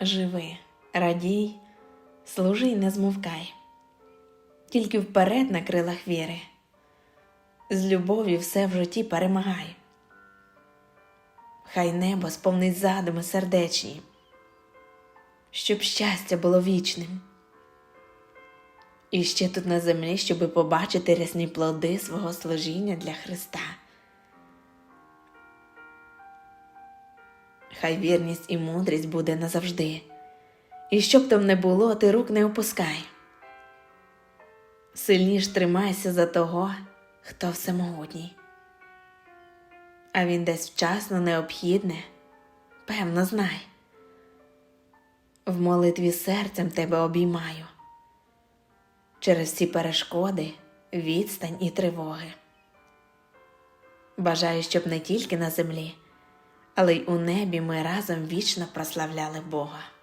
Живи, радій, служи й не змовкай, тільки вперед на крилах віри, з любов'ю все в житті перемагай. Хай небо сповнить задуми сердечні, щоб щастя було вічним. І ще тут на землі, щоби побачити рясні плоди свого служіння для Христа. Хай вірність і мудрість буде назавжди. І щоб там не було, ти рук не опускай. Сильніш тримайся за того, хто всемогутній. А він десь вчасно необхідне, певно, знай. В молитві серцем тебе обіймаю через всі перешкоди, відстань і тривоги. Бажаю, щоб не тільки на землі, але й у небі ми разом вічно прославляли Бога.